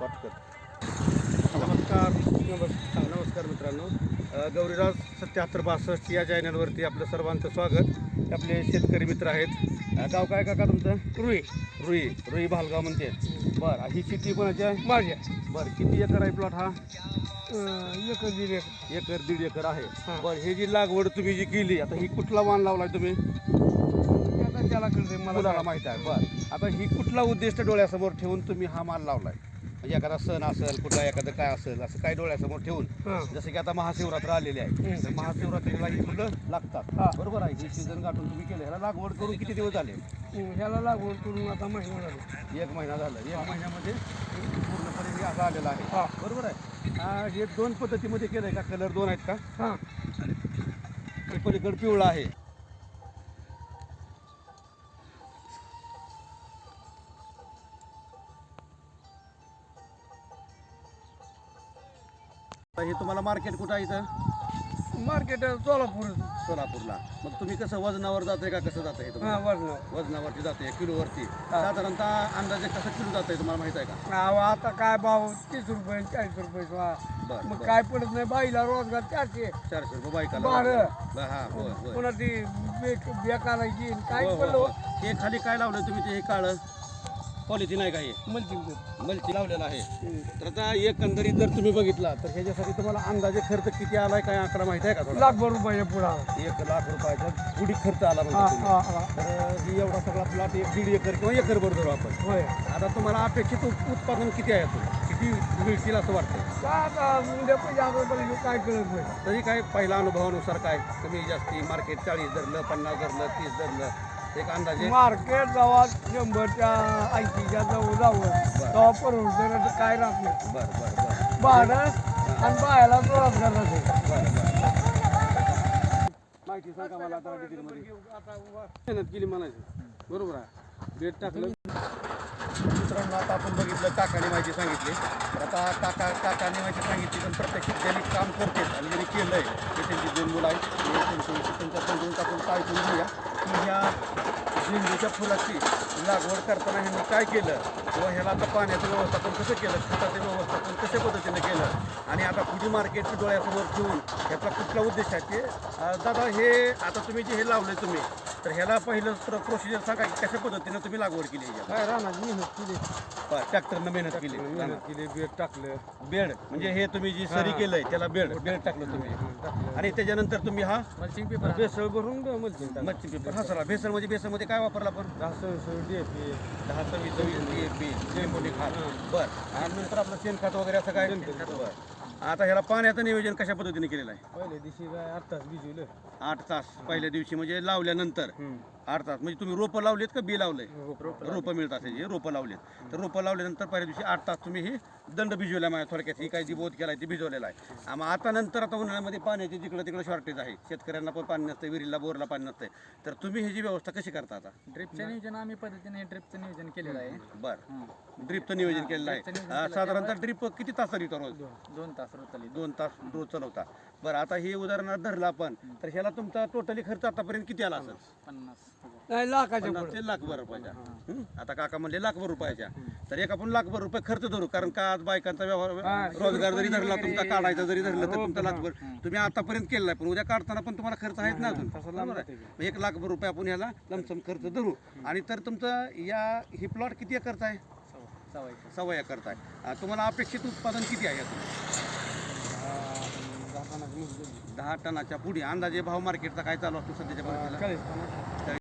वाटकर नमस्कार. नमस्कार. नमस्कार मित्रांनो. गौरीराज सत्याहत्तर बासष्ट या चॅनलवरती आपलं सर्वांचं स्वागत. आपले शेतकरी मित्र आहेत. गाव काय काका तुमचं? रुई. रुई. रुई भालगाव म्हणते. बरं ही शेती कोणाची आहे? माझ्या बरं किती एकर आहे प्लॉट हा? एक दीड एक एकर दीड एकर आहे. बरं हे जी लागवड तुम्ही जी केली आता ही कुठला वाण लावलाय तुम्ही? आता त्याला कळते मला माहीत आहे? बरं. आता ही कुठला उद्दिष्ट डोळ्यासमोर ठेवून तुम्ही हा माल लावलाय? म्हणजे एखादा सण असेल कुठला एखादं काय असेल असं काय डोळ्यासमोर ठेवून जसं की आता महाशिवरात्र आलेली आहे. तर महाशिवरात्रीला ही फुलं लागतात. बरोबर आहे. ही सीझन गाठून तुम्ही केलं. ह्याला लागवड करून किती दिवस झाले? ह्याला लागवड करून आता महिना झाला. एक महिना झाला. एक महिन्यामध्ये पूर्णपणे हे असं आलेलं आहे. बरोबर आहे. हा, दोन पद्धतीमध्ये केलं आहे का? कलर दोन आहेत का? हां. हे पलीकडे पिवळा आहे. हे तुम्हाला मार्केट कुठं आहे इथं? मार्केट सोलापूर. सोलापूरला. मग तुम्ही कसं वजनावर जाते का कसं जातं हे हां तुम्हाला वजन वजनावरती जाते किलोवरती. साधारणतः अंदाजे कसं किलो जात आहे तुम्हाला माहीत आहे का? आता काय भाव? तीस रुपये चाळीस रुपये वा. बरं मग बरं. काय पडत नाही बाईला रोजगार चारशे. चारशे रुपये बायकाला बारं. बरं, हा पुन्हा ती बेक बेकारायची काय होय, पडलं. हे खाली काय लावलं तुम्ही ते हे काळं? पॉलिथिन आहे का हे? म्हणते मल्ची लावलेलं आहे. तर आता एकंदरीत जर तुम्ही बघितला तर ह्याच्यासाठी तुम्हाला अंदाजे खर्च किती आलाय काय आकडा माहिती आहे का थोडा? लाखभर रुपये पुढा. एक लाख रुपयाचा पुढी खर्च आला हा. हा हा. तर ही एवढा सगळा प्लॉट एक दीड एकर किंवा एकर भर धरू आपण. होय. आता तुम्हाला अपेक्षित उत- उत्पादन किती आहे यातून? किती मिळतील असं वाटतं काय आता उद्या पैसे आता काय कळत तरी काय पहिल्या अनुभवानुसार काय? कमी जास्ती मार्केट चाळीस धरलं पन्नास धरलं तीस धरलं. एक अंदाजे मार्केट जेव्हा शंभरच्या ऐंशीच्या जवळ जावं तेव्हा परवडतं काय राहत नाही बरं बरं बरं भाडं आणि बायाला रोजगार राहते बरं बरं माहिती सांगा मला आता मेहनत केली म्हणायची बरोबर आहे बेट टाकलं मित्रांनो आता आपण बघितलं काकाने माहिती सांगितली तर आता काका काकाने माहिती सांगितली पण प्रत्यक्षात ज्यांनी काम करते आणि ज्यांनी केलं आहे ते त्यांची दोन मुलं आहेत ते त्यांच्या त्यांच्या समजून आपण काय करून घेऊया की ह्या झेंडूच्या फुलाची लागवड करताना ह्यांनी काय केलं? किंवा ह्याला आता पाण्याचं व्यवस्थापन कसं केलं? खताचं व्यवस्थापन कशा पद्धतीने केलं? आणि आता पुढे मार्केट डोळ्यासमोर ठेवून ह्याचा कुठला उद्देश आहे ते? दादा हे आता तुम्ही जे हे लावले तुम्ही तर ह्याला पहिलं प्रोसिजर सांगा की कशा पद्धतीनं तुम्ही लागवड केली? काय राहणार मेहनत केली. ट्रॅक्टरनं मेहनत केली. मेहनत केली बेड टाकलं. बेड म्हणजे हे तुम्ही जी सरी केलंय त्याला बेड. बेड टाकलं तुम्ही. आणि त्याच्यानंतर तुम्ही हा? मल्चिंग पेपर बेसळ भरून मल्चिंग मच्छी पेपर. हा सर. बेसन म्हणजे बेसनमध्ये काय वापरला आपण दहा सव्वीस सव्वीस डीएपी शेणखोटी खात. बर. आणि नंतर आपलं शेणखत वगैरे असं काय? बरं. आता ह्याला पाण्याचं नियोजन कशा पद्धतीने केलेलं आहे? पहिल्या दिवशी काय आठ तास भिजवलं. आठ तास. पहिल्या दिवशी म्हणजे लावल्यानंतर. आठ तास. म्हणजे तुम्ही रोपं लावलेत का बी लावलंय? रोपं मिळत असेल हे रोपं लावलेत. तर रोपं लावल्यानंतर पहिल्या दिवशी आठ तास तुम्ही ही दंड भिजवला माझ्या थोडक्यात. ही काय जी बोध केलाय ती भिजवलेला आहे. आणि आता नंतर आता उन्हाळ्यामध्ये पाण्याची जिकडं तिकडं शॉर्टेज आहे. शेतकऱ्यांना पण पाणी नसतं विहिरीला बोरला पाणी नसतंय. तर तुम्ही ह्याची व्यवस्था कशी करता आता? ड्रिपचं नियोजन आम्ही पद्धतीने ड्रिपचं नियोजन केलेलं आहे. बरं. ड्रिपचं नियोजन केलेलं आहे. साधारणतः ड्रिप किती तास रोज? दोन तास रोतली दोन तास रोज चालवता बरं आता हे उदाहरणार्थ धरलं आपण तर ह्याला तुमचा टोटली खर्च आतापर्यंत किती आला असेल? पन्नास नाही लाखाच्या पन्नास ते लाखभर रुपयाच्या. हं? आता काका म्हणले लाखभर रुपयाच्या. तर एक आपण लाखभर रुपये खर्च धरू कारण का आज बायकांचा व्यवहार रोजगार जरी धरला तुमचा काढायचा जरी धरलं तर तुमचा लाखभर तुम्ही आतापर्यंत केलाय पण उद्या काढताना पण तुम्हाला खर्च आहेत ना अजून. एक लाखभर रुपये आपण ह्याला लमसम खर्च धरू. आणि तर तुमचं या ही प्लॉट किती एकरचा आहे? सवय सव्वा एकरचा आहे. तुम्हाला अपेक्षित उत्पादन किती आहे यातून? दहा टनाच्या पुढे. अंदाजे भाव मार्केटचा काय चालू असतो सध्याच्या